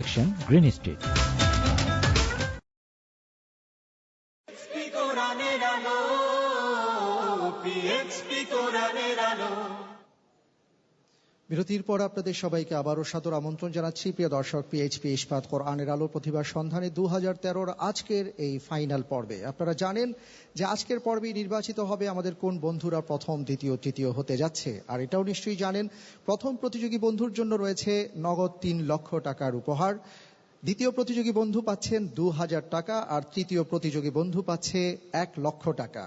Green street PHP কোরআনের আলো বিরতির পর আপনাদের সবাইকে আবারও সাদর আমন্ত্রণ জানাচ্ছি। প্রিয় দর্শক পিএইচপি ইস্পাত কোরআনের আলো প্রতিভা সন্ধানে দু হাজার তেরোর আজকের এই ফাইনাল পর্বে। আপনারা জানেন যে আজকের পর্বে নির্বাচিত হবে আমাদের কোন বন্ধুরা প্রথম, দ্বিতীয়, তৃতীয় হতে যাচ্ছে। আর এটাও নিশ্চয়ই জানেন, প্রথম প্রতিযোগী বন্ধুর জন্য রয়েছে নগদ তিন লক্ষ টাকার উপহার। দ্বিতীয় প্রতিযোগী বন্ধু পাচ্ছেন দু হাজার টাকা, আর তৃতীয় প্রতিযোগী বন্ধু পাচ্ছে এক লক্ষ টাকা।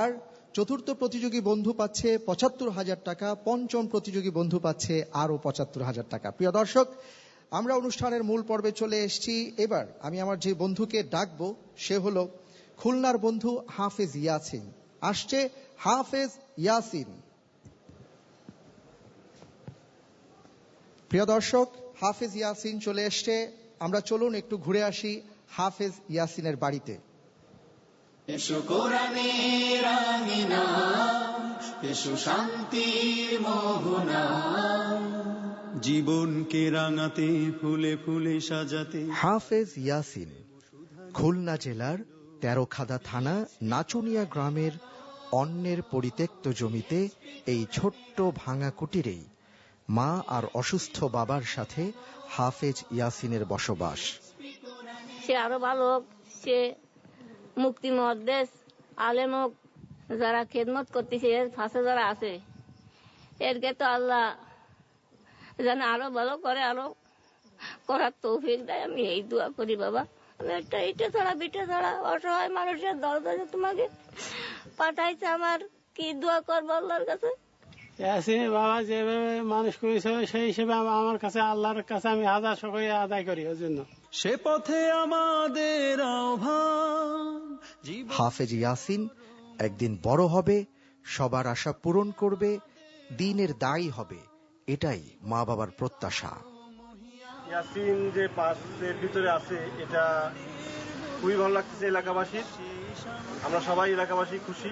আর চতুর্থ প্রতিযোগী বন্ধু পাচ্ছে পঁচাত্তর হাজার টাকা, পঞ্চম প্রতিযোগী বন্ধু পাচ্ছে আরও পঁচাত্তর হাজার টাকা। প্রিয় দর্শক, আমরা অনুষ্ঠানের মূল পর্বে চলে এসেছি। এবার আমি আমার যে বন্ধুকে ডাকবো, সে হলো খুলনার বন্ধু হাফেজ ইয়াসিন। আসছে হাফেজ ইয়াসিন। প্রিয় দর্শক, হাফেজ ইয়াসিন চলে এসছে। আমরা চলুন একটু ঘুরে আসি হাফেজ ইয়াসিনের বাড়িতে। এসো কোরআনের আঙিনা এসো শান্তির মোহনা। জীবনকে রাঙাতে ফুলে ফুলে সাজাতে। হাফেজ ইয়াসিন খুলনা জেলার তেরোখাদা থানা নাচুনিয়া গ্রামের অন্যের পরিত্যক্ত জমিতে এই ছোট্ট ভাঙা কুটিরেই মা আর অসুস্থ বাবার সাথে হাফেজ ইয়াসিনের বসবাস। সে আরও ভালো সে মুক্তি মহাদেশ আলেম হোক যারা খেদমত করতেছে এর ফাঁসে যারা আছে এরকে তো আল্লাহ যেন আরও ভালো করে আরও করার তৌফিক দেয়। আমি এই দোয়া করি বাবা। আমি একটা ইটে ছাড়া বিটে ছাড়া অসহায় মানুষের দরজা তোমাকে পাঠাইছে আমার। কি দোয়া করব আল্লাহর কাছে? ইয়াসিন বাবা যেভাবে মানুষ করেছে সেই হিসেবে আমার কাছে আল্লাহর কাছে আমি হাজার সকলে আদায় করি ওর জন্য। সে পথে আমাদের আহ্বান। হাফেজ ইয়াসিন একদিন বড় হবে সবার আশা পূরণ করবে দিনের দায়ী হবে এটাই মা বাবার প্রত্যাশা। ইয়াসিন যে পাশের ভিতরে আছে এটা খুবই ভালো লাগতেছে এলাকাবাসীর। আমরা সবাই এলাকাবাসী খুশি।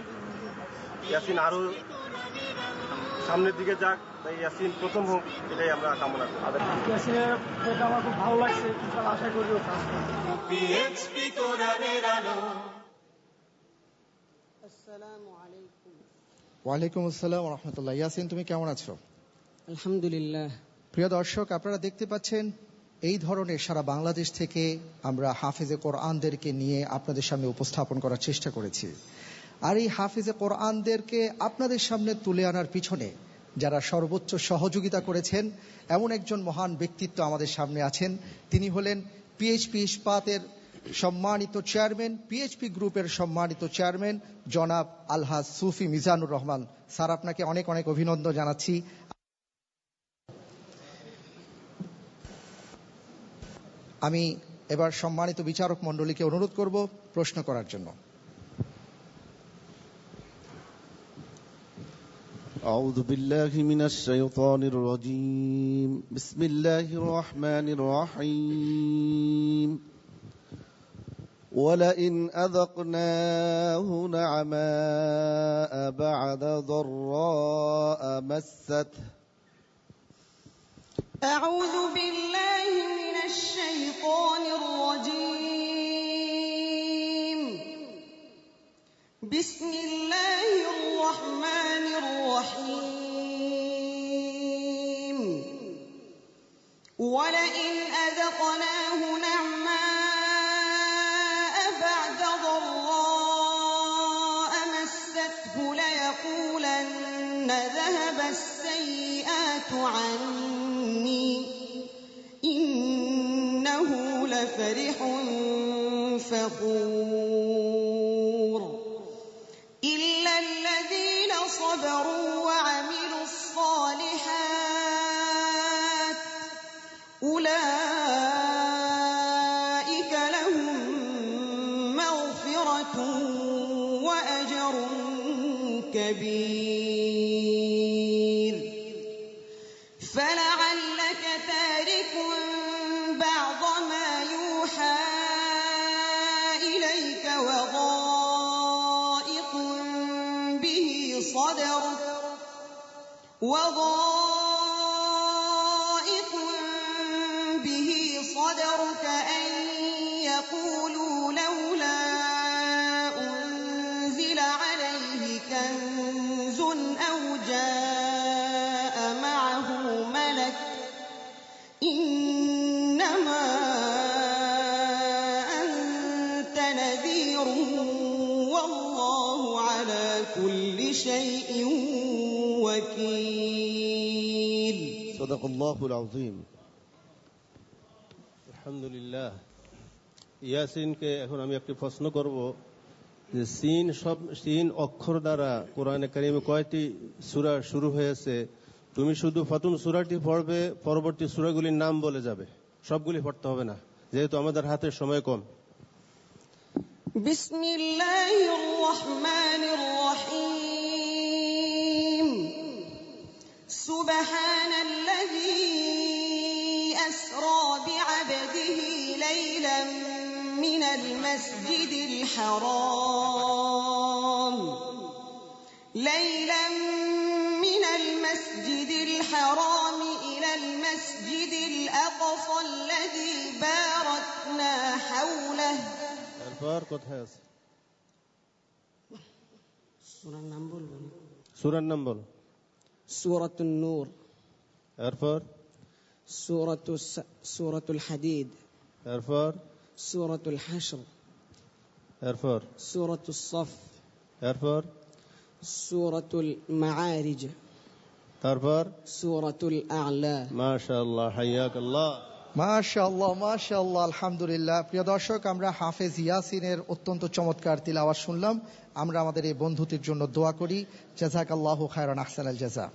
ইয়াসিন আরও সামনের দিকে যাক তাই ইয়াসিন প্রথম হোক এটাই আমরা কামনা করি। আমার খুব ভালো লাগছে আশা করি পিএইচপি কোরআনের আলো ওয়ালাইকুম আসসালাম রহমতুল্লাহ ইয়াসিন তুমি কেমন আছো? আলহামদুলিল্লাহ। প্রিয় দর্শক আপনারা দেখতে পাচ্ছেন এই ধরনের সারা বাংলাদেশ থেকে আমরা হাফিজে কোরআনদেরকে নিয়ে আপনাদের সামনে উপস্থাপন করার চেষ্টা করেছি। আর এই হাফিজে কোরআনদেরকে আপনাদের সামনে তুলে আনার পিছনে যারা সর্বোচ্চ সহযোগিতা করেছেন এমন একজন মহান ব্যক্তিত্ব আমাদের সামনে আছেন। তিনি হলেন পিএইচপি ইস্পাতের সম্মানিত চেয়ারম্যান পিএইচপি গ্রুপের সম্মানিত চেয়ারম্যান জনাব আলহাজ সুফি মিজানুর রহমান স্যার আপনাকে অনেক অনেক অভিনন্দন জানাচ্ছি আমি এবার সম্মানিত বিচারক মণ্ডলীকে অনুরোধ করব প্রশ্ন করার জন্য أعوذ بالله من الشيطان الرجيم بسم الله الرحمن الرحيم ولئن أذقناه نعماء بعد ضراء مسته. أعوذ بالله من الشيطان الرجيم. بسم الله الرحمن الرحيم. ولئن أذقناه نعماء ذهب السيئات عني. إنه لفرح فخور. إلا الذين صبروا وعملوا الصالحات أولئك لهم مغفرة وأجر كبير. صدرك وضائق به صدرك أن يقولوا لولا أنزل عليه كنز أو جاء معه ملك إنما أنت نذير كل شيء وكيل صدق الله العظيم আলহামদুলিল্লাহ ইয়াসিনকে এখন আমি একটি প্রশ্ন করব যে সিন সব সিন অক্ষর দ্বারা কোরআনে কারিমে কয়টি সূরা শুরু হয়েছে তুমি শুধু ফাতুন সূরাটি পড়বে পরবর্তী সূরাগুলির নাম বলে যাবে সবগুলি পড়তে হবে না যেহেতু আমাদের হাতে সময় কম بسم الله الرحمن الرحيم. سبحان الذي أسرى بعبده ليلا من المسجد الحرام. ليلا من المسجد الحرام إلى المسجد الأقصى الذي باركنا حوله. এরপর কোথায় আছে সূরার নাম বলবেন সূরার নাম বল সূরাতুন নূর এরপর সূরাতুস সূরাতুল হাদিদ এরপর সূরাতুল হাশর এরপর সূরাতুস সফ এরপর সূরাতুল মাআরিজ তারপর সূরাতুল আ'লা মাশাআল্লাহ হাইয়াকাল্লাহ মাশাআল্লাহ মাশাআল্লাহ, আলহামদুলিল্লাহ। প্রিয় দর্শক, আমরা হাফেজ ইয়াসিনের অত্যন্ত চমৎকার তিলাওয়াত শুনলাম। আমরা আমাদের এই বন্ধুটির জন্য দোয়া করি। জাজাক আল্লাহ খায়রান, আহসান আল জাজা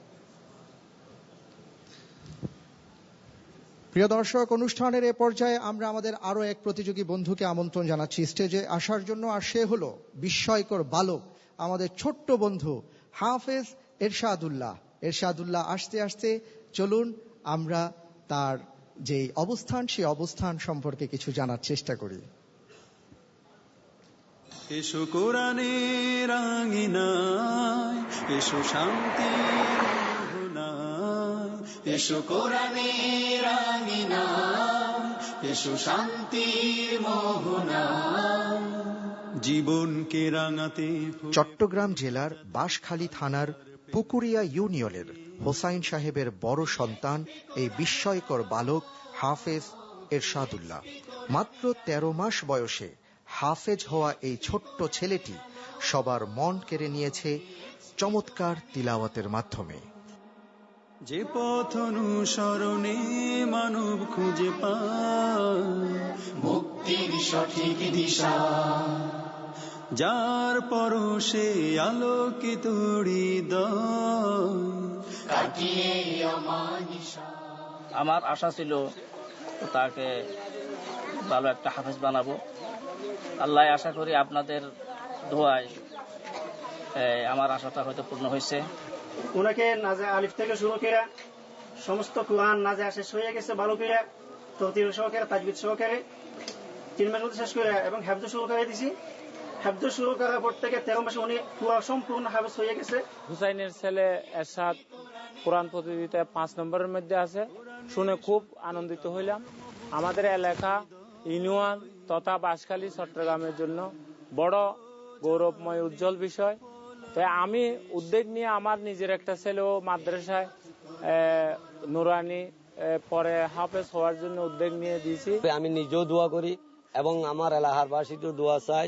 প্রিয় দর্শক, অনুষ্ঠানের এ পর্যায়ে আমরা আমাদের আরও এক প্রতিযোগী বন্ধুকে আমন্ত্রণ জানাচ্ছি স্টেজে। আসার জন্য আর সে হলো বিস্ময়কর বালক, আমাদের ছোট্ট বন্ধু হাফেজ এরশাদুল্লাহ। এরশাদুল্লাহ, আসতে আসতে চলুন, আমরা তার যে অবস্থান সেই অবস্থান সম্পর্কে কিছু জানার চেষ্টা করি। এসো কোরআনের আঙিনায় এসো মোহনায় এসো কোরআনের আঙিনা এসো মোহনা জীবনকে রাঙাতে চট্টগ্রাম জেলার বাঁশখালী থানার পুকুরিয়া ইউনিয়নের হোসাইন সাহেবের বড় সন্তান, এই বিস্ময়কর বালক হাফেজ এরশাদুল্লাহ। মাত্র ১৩ মাস বয়সে হাফেজ হওয়া এই ছোট্ট ছেলেটি সবার মন কেড়ে নিয়েছে চমৎকার তিলাওয়াতের মাধ্যমে। যে পথ অনুসরণে মানব খুঁজে পায়, মুক্তির সঠিক দিশা। যার পরশে আলোকিত আমার আশা ছিল তাকে ভালো একটা হাফেজ বানাবো। আল্লাহ আশা করি আপনাদের দোয়ায় এ, আমার আশাটা হয়তো পূর্ণ হয়েছে। ওনাকে নাজে আলিফ থেকে শুরু করে সমস্ত কোরআন নাজে শেষ হয়ে গেছে ভালো করে তরতির সহকারে তাজবিদ সহকারে। তিন মাস মধ্যে শেষ করে এবং হ্যাবজ শুরু করে দিছি। হ্যাবজ শুরু করার পর থেকে তেরো মাসে উনি পুরো সম্পূর্ণ হাফেজ হয়ে গেছে। হুসাইনের ছেলে এরশাদ কোরআন প্রতিযোগিতায় পাঁচ নম্বরের মধ্যে আছে। শুনে খুব আনন্দিত হইলাম। আমাদের এলাকা ইউনিয়ন তথা বাঁশখালী চট্টগ্রামের জন্য বড় গৌরবময় উজ্জ্বল বিষয়। তাই আমি উদ্যোগ নিয়ে আমার নিজের একটা ছেলেও মাদ্রাসায় আহ, নুরানি পরে হাফেজ হওয়ার জন্য উদ্যোগ নিয়ে দিয়েছি। আমি নিজেও দোয়া করি এবং আমার এলাকার বাসীকেও দোয়া চাই।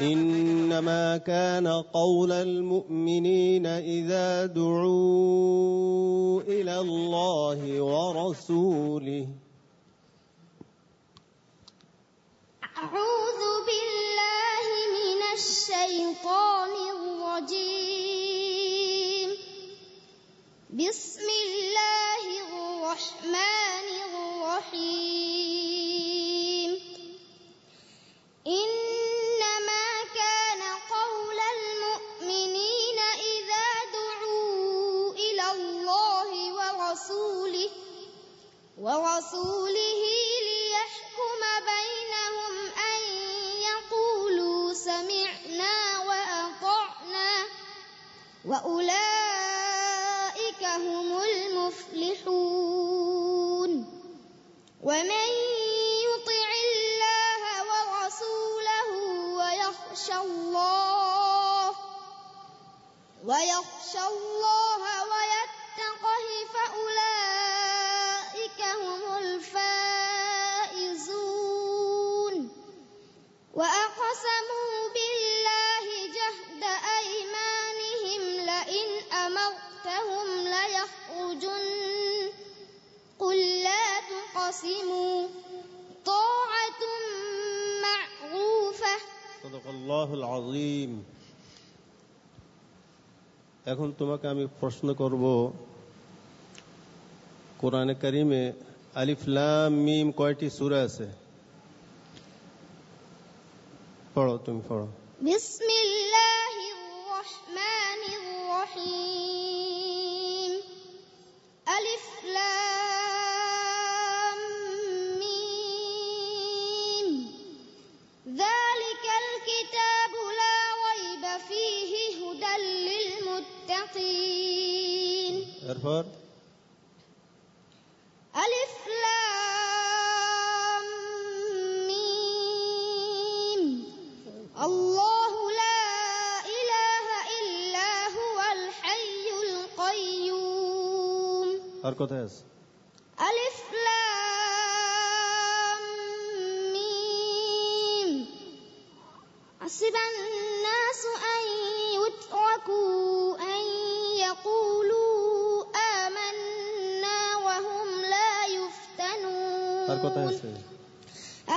إنما كان قول المؤمنين إذا دعوا إلى الله ورسوله. أعوذ بالله من الشيطان الرجيم. بسم ورسوله ورسوله ليحكم بينهم أن يقولوا سمعنا وأطعنا وأولئك هم المفلحون. ومن يطع الله ورسوله ويخشى الله ويخشى الله تقسموا طاعة معروفة সদকাল্লাহুল আযীম এখন তোমাকে আমি প্রশ্ন করব কোরআনে কারিমে আলিফ লাম মিম কয়টি সূরা আছে পড়ো তুমি পড়ো بسم للمتقين এরপর ألف لام ميم الله لا إله إلا هو الحي القيوم আর কোথায় আছে আর কোথায় আছে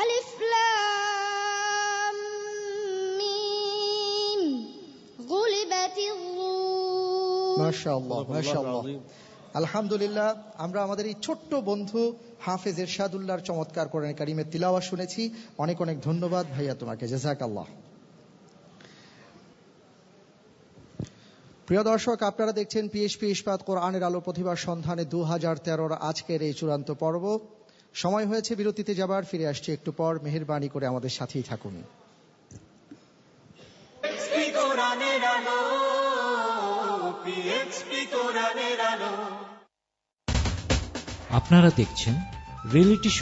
আলিফ লাম মিম গুলিবাতির রুম মাশাআল্লাহ মাশাআল্লাহ। আলহামদুলিল্লাহ আমরা আমাদের এই ছোট্ট বন্ধু হাফেজ এরশাদুল্লাহর চমৎকার কোরআন কারিমের তিলাওয়া শুনেছি। অনেক অনেক ধন্যবাদ ভাইয়া তোমাকে। জাজাকাল্লাহ। প্রিয় দর্শক আপনারা দেখছেন পিএসপি ইস্পাত কোরআনের আলো প্রতিভা সন্ধানে দু হাজার তেরোর আজকের এই চূড়ান্ত পর্ব। সময় হয়েছে বিরতিতে যাবার ফিরে আসছি একটু পর। মেহেরবানি করে আমাদের সাথেই থাকুন। আপনারা দেখছেন রিয়েলিটি